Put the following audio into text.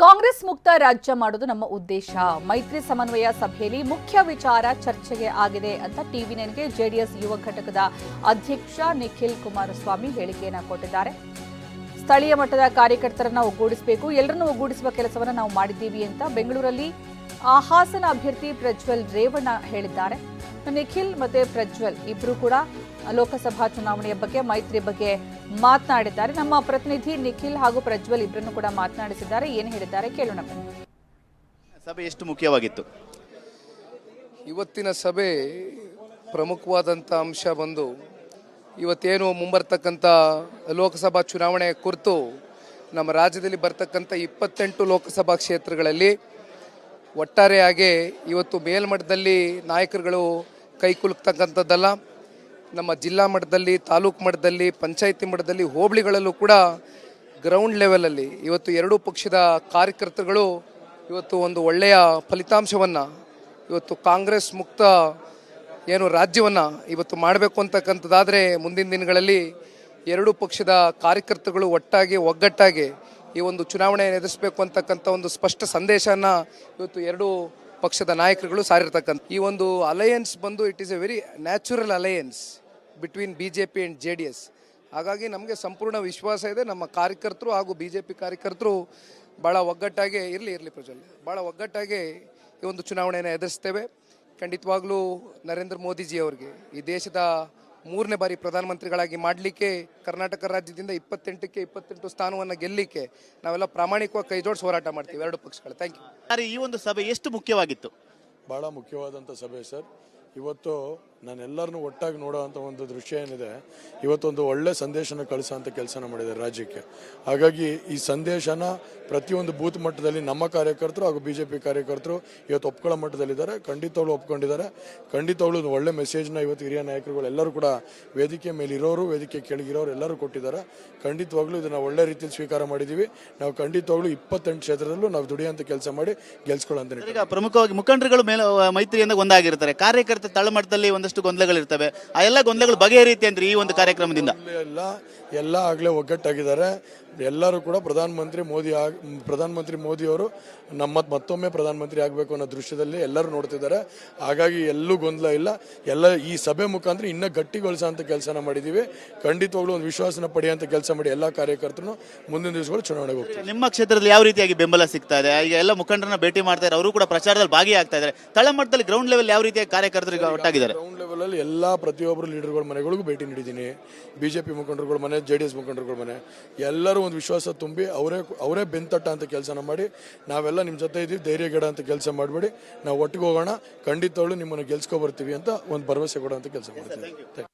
ಕಾಂಗ್ರೆಸ್ ಮುಕ್ತ ರಾಜ್ಯ ಮಾಡೋದು ನಮ್ಮ ಉದ್ದೇಶ. ಮೈತ್ರಿ ಸಮನ್ವಯ ಸಭೆಯಲ್ಲಿ ಮುಖ್ಯ ವಿಚಾರ ಚರ್ಚೆಗೆ ಆಗಿದೆ ಅಂತ ಟಿವಿ ನೈನ್ಗೆ ಜೆಡಿಎಸ್ ಯುವ ಘಟಕದ ಅಧ್ಯಕ್ಷ ನಿಖಿಲ್ ಕುಮಾರಸ್ವಾಮಿ ಹೇಳಿಕೆಯನ್ನ ಕೊಟ್ಟಿದ್ದಾರೆ. ಸ್ಥಳೀಯ ಮಟ್ಟದ ಕಾರ್ಯಕರ್ತರನ್ನ ಒಗ್ಗೂಡಿಸಬೇಕು, ಎಲ್ಲರನ್ನೂ ಒಗ್ಗೂಡಿಸುವ ಕೆಲಸವನ್ನು ನಾವು ಮಾಡಿದ್ದೀವಿ ಅಂತ ಬೆಂಗಳೂರಲ್ಲಿ ಹಾಸನ ಅಭ್ಯರ್ಥಿ ಪ್ರಜ್ವಲ್ ರೇವಣ್ಣ ಹೇಳಿದ್ದಾರೆ. ನಿಖಿಲ್ ಮತ್ತೆ ಪ್ರಜ್ವಲ್ ಇಬ್ಬರೂ ಕೂಡ ಲೋಕಸಭಾ ಚುನಾವಣೆಯ ಬಗ್ಗೆ ಮೈತ್ರಿ ಬಗ್ಗೆ ಮಾತನಾಡಿದ್ದಾರೆ. ನಮ್ಮ ಪ್ರತಿನಿಧಿ ನಿಖಿಲ್ ಹಾಗೂ ಪ್ರಜ್ವಲ್ ಇಬ್ಬರನ್ನು ಕೂಡ ಮಾತನಾಡಿಸಿದ್ದಾರೆ. ಏನು ಹೇಳಿದ್ದಾರೆ ಕೇಳೋಣ ಬನ್ನಿ. ಸಭೆ ಎಷ್ಟು ಮುಖ್ಯವಾಗಿತ್ತು? ಇವತ್ತಿನ ಸಭೆ ಪ್ರಮುಖವಾದಂಥ ಅಂಶ ಬಂದು ಇವತ್ತೇನು ಮುಂಬರ್ತಕ್ಕಂಥ ಲೋಕಸಭಾ ಚುನಾವಣೆ ಕುರಿತು ನಮ್ಮ ರಾಜ್ಯದಲ್ಲಿ ಬರ್ತಕ್ಕಂಥ ಇಪ್ಪತ್ತೆಂಟು ಲೋಕಸಭಾ ಕ್ಷೇತ್ರಗಳಲ್ಲಿ ಒಟ್ಟಾರೆಯಾಗಿ ಇವತ್ತು ಮೇಲ್ಮಟ್ಟದಲ್ಲಿ ನಾಯಕರುಗಳು ಕೈ ಕುಲುಕ್ತಕ್ಕಂಥದ್ದಲ್ಲ. ನಮ್ಮ ಜಿಲ್ಲಾ ಮಟ್ಟದಲ್ಲಿ, ತಾಲೂಕು ಮಟ್ಟದಲ್ಲಿ, ಪಂಚಾಯಿತಿ ಮಟ್ಟದಲ್ಲಿ, ಹೋಬಳಿಗಳಲ್ಲೂ ಕೂಡ ಗ್ರೌಂಡ್ ಲೆವೆಲಲ್ಲಿ ಇವತ್ತು ಎರಡೂ ಪಕ್ಷದ ಕಾರ್ಯಕರ್ತರುಗಳು ಇವತ್ತು ಒಂದು ಒಳ್ಳೆಯ ಫಲಿತಾಂಶವನ್ನು, ಇವತ್ತು ಕಾಂಗ್ರೆಸ್ ಮುಕ್ತ ಏನು ರಾಜ್ಯವನ್ನು ಇವತ್ತು ಮಾಡಬೇಕು ಅಂತಕ್ಕಂಥದ್ದಾದರೆ ಮುಂದಿನ ದಿನಗಳಲ್ಲಿ ಎರಡೂ ಪಕ್ಷದ ಕಾರ್ಯಕರ್ತರುಗಳು ಒಟ್ಟಾಗಿ, ಒಗ್ಗಟ್ಟಾಗಿ ಈ ಒಂದು ಚುನಾವಣೆಯನ್ನು ಎದುರಿಸಬೇಕು ಅಂತಕ್ಕಂಥ ಒಂದು ಸ್ಪಷ್ಟ ಸಂದೇಶನ ಇವತ್ತು ಎರಡೂ ಪಕ್ಷದ ನಾಯಕರುಗಳು ಸಾರಿರ್ತಕ್ಕಂಥ ಈ ಒಂದು ಅಲಯನ್ಸ್ ಬಂದು it is a very natural alliance between B J P and J D S ಹಾಗಾಗಿ ನಮಗೆ ಸಂಪೂರ್ಣ ವಿಶ್ವಾಸ ಇದೆ. ನಮ್ಮ ಕಾರ್ಯಕರ್ತರು ಹಾಗೂ ಬಿ ಜೆ ಪಿ ಕಾರ್ಯಕರ್ತರು ಭಾಳ ಒಗ್ಗಟ್ಟಾಗಿ ಇರಲಿ ಇರಲಿ ಪ್ರಜ್ವಲ್. ಭಾಳ ಒಗ್ಗಟ್ಟಾಗಿ ಈ ಒಂದು ಚುನಾವಣೆಯನ್ನು ಎದುರಿಸ್ತೇವೆ. ಖಂಡಿತವಾಗ್ಲೂ ನರೇಂದ್ರ ಮೋದಿಜಿ ಅವರಿಗೆ ಈ ದೇಶದ ಮೂರನೇ ಬಾರಿ ಪ್ರಧಾನಮಂತ್ರಿಗಳಾಗಿ ಮಾಡಲಿಕ್ಕೆ ಕರ್ನಾಟಕ ರಾಜ್ಯದಿಂದ ಇಪ್ಪತ್ತೆಂಟಕ್ಕೆ ಇಪ್ಪತ್ತೆಂಟು ಸ್ಥಾನವನ್ನು ಗೆಲ್ಲಲಿಕ್ಕೆ ನಾವೆಲ್ಲ ಪ್ರಾಮಾಣಿಕವಾಗಿ ಕೈ ಜೋಡಿಸಿ ಹೋರಾಟ ಮಾಡ್ತೀವಿ ಎರಡು ಪಕ್ಷಗಳು. ಥ್ಯಾಂಕ್ ಯು ಸರ್ ಈ ಒಂದು ಸಭೆ ಎಷ್ಟು ಮುಖ್ಯವಾಗಿತ್ತು? ಬಹಳ ಮುಖ್ಯವಾದಂಥ ಸಭೆ ಸರ್. ಇವತ್ತು ನಾನೆಲ್ಲರನ್ನೂ ಒಟ್ಟಾಗಿ ನೋಡೋವಂಥ ಒಂದು ದೃಶ್ಯ ಏನಿದೆ, ಇವತ್ತೊಂದು ಒಳ್ಳೆ ಸಂದೇಶನ ಅಂತ ಕೆಲಸನ ಮಾಡಿದ್ದಾರೆ ರಾಜ್ಯಕ್ಕೆ. ಹಾಗಾಗಿ ಈ ಸಂದೇಶನ ಪ್ರತಿಯೊಂದು ಬೂತ್ ಮಟ್ಟದಲ್ಲಿ ನಮ್ಮ ಕಾರ್ಯಕರ್ತರು ಹಾಗೂ ಬಿ ಜೆ ಪಿ ಕಾರ್ಯಕರ್ತರು ಇವತ್ತು ಒಪ್ಕೊಳ್ಳೋ ಮಟ್ಟದಲ್ಲಿದ್ದಾರೆ. ಖಂಡಿತವಳು ಒಪ್ಕೊಂಡಿದ್ದಾರೆ. ಖಂಡಿತವಳು ಒಂದು ಒಳ್ಳೆ ಮೆಸೇಜ್ನ ಇವತ್ತು ಹಿರಿಯ ನಾಯಕರುಗಳು ಎಲ್ಲರೂ ಕೂಡ ವೇದಿಕೆ ಮೇಲೆ ಇರೋರು, ವೇದಿಕೆ ಕೆಳಗಿರೋರು ಎಲ್ಲರೂ ಕೊಟ್ಟಿದ್ದಾರೆ. ಖಂಡಿತವಾಗ್ಲೂ ಇದನ್ನು ಒಳ್ಳೆ ರೀತಿಯಲ್ಲಿ ಸ್ವೀಕಾರ ಮಾಡಿದ್ದೀವಿ. ನಾವು ಖಂಡಿತವಾಗ್ಲೂ ಇಪ್ಪತ್ತೆಂಟು ಕ್ಷೇತ್ರದಲ್ಲೂ ನಾವು ದುಡಿಯೋಂಥ ಕೆಲಸ ಮಾಡಿ ಗೆಲ್ಸ್ಕೊಳ್ಳೋ ಈಗ ಪ್ರಮುಖವಾಗಿ ಮುಖಂಡರುಗಳು ಮೇಲೆ ಮೈತ್ರಿಯಿಂದ ಒಂದಾಗಿರ್ತಾರೆ. ಕಾರ್ಯಕರ್ತ ತಳಮಟ್ಟದಲ್ಲಿ ಒಂದಷ್ಟು ಗೊಂದಲಗಳಿರ್ತವೆ. ಆ ಎಲ್ಲ ಗೊಂದಲಗಳು ಬಗೆಹರಿಯುತ್ತೆ ಅಂದ್ರೆ ಈ ಒಂದು ಕಾರ್ಯಕ್ರಮದಿಂದ. ಎಲ್ಲ ಎಲ್ಲ ಆಗಲೇ ಒಗ್ಗಟ್ಟಾಗಿದ್ದಾರೆ. ಎಲ್ಲರೂ ಕೂಡ ಪ್ರಧಾನಮಂತ್ರಿ ಮೋದಿ ಆಗ್ ಪ್ರಧಾನಮಂತ್ರಿ ಮೋದಿ ಅವರು ನಮ್ಮ ಮತ್ತೊಮ್ಮೆ ಪ್ರಧಾನಮಂತ್ರಿ ಆಗಬೇಕು ಅನ್ನೋ ದೃಶ್ಯದಲ್ಲಿ ಎಲ್ಲರೂ ನೋಡ್ತಿದ್ದಾರೆ. ಹಾಗಾಗಿ ಎಲ್ಲೂ ಗೊಂದಲ ಇಲ್ಲ. ಎಲ್ಲ ಈ ಸಭೆ ಮುಖಾಂತರ ಇನ್ನೂ ಗಟ್ಟಿಗೊಳಿಸೋ ಅಂತ ಕೆಲಸನ ಮಾಡಿದ್ದೀವಿ. ಖಂಡಿತವಾಗ್ಲೂ ಒಂದು ವಿಶ್ವಾಸನ ಪಡೆಯುವಂಥ ಕೆಲಸ ಮಾಡಿ ಎಲ್ಲ ಕಾರ್ಯಕರ್ತರು ಮುಂದಿನ ದಿವಸಗಳು ಚುನಾವಣೆಗೆ ಹೋಗ್ತಾರೆ. ನಿಮ್ಮ ಕ್ಷೇತ್ರದಲ್ಲಿ ಯಾವ ರೀತಿಯಾಗಿ ಬೆಂಬಲ ಸಿಗ್ತಾ ಇದೆ? ಈಗ ಎಲ್ಲ ಮುಖಂಡರನ್ನ ಭೇಟಿ ಮಾಡ್ತಾ ಇದ್ದಾರೆ. ಅವರು ಕೂಡ ಪ್ರಚಾರದಲ್ಲಿ ಭಾಗಿಯಾಗ್ತಾ ಇದ್ದಾರೆ. ತಳಮಟ್ಟದಲ್ಲಿ ಗ್ರೌಂಡ್ ಲೆವೆಲ್ ಯಾವ ರೀತಿಯಾಗಿ ಕಾರ್ಯಕರ್ತರಿಗೆ ಒಟ್ಟಾಗಿದ್ದಾರೆ? ಲೆವೆಲಲ್ಲಿ ಎಲ್ಲ ಪ್ರತಿಯೊಬ್ಬರು ಲೀಡರ್ಗಳ ಮನೆಗಳಿಗೂ ಭೇಟಿ ನೀಡಿದ್ದೀನಿ. ಬಿ ಜೆ ಪಿ ಮುಖಂಡರುಗಳ ಮನೆ ಜೆ ಡಿ ಎಸ್ ಮುಖಂಡರುಗಳ ಮನೆ. ಎಲ್ಲರೂ ಒಂದು ವಿಶ್ವಾಸ ತುಂಬಿ ಅವರೇ ಅವರೇ ಬೆಂತಟ್ಟ ಅಂತ ಕೆಲಸನ ಮಾಡಿ ನಾವೆಲ್ಲ ನಿಮ್ಮ ಜೊತೆ ಇದ್ದೀವಿ ಧೈರ್ಯಗೆಡ ಅಂತ ಕೆಲಸ ಮಾಡಬೇಡಿ. ನಾವು ಒಟ್ಟಿಗೆ ಹೋಗೋಣ ಖಂಡಿತವಳು ನಿಮ್ಮನ್ನು ಗೆಲ್ಸ್ಕೊಬರ್ತೀವಿ ಅಂತ ಒಂದು ಭರವಸೆ ಕೊಡೋ ಅಂತ ಕೆಲಸ ಮಾಡ್ತೀವಿ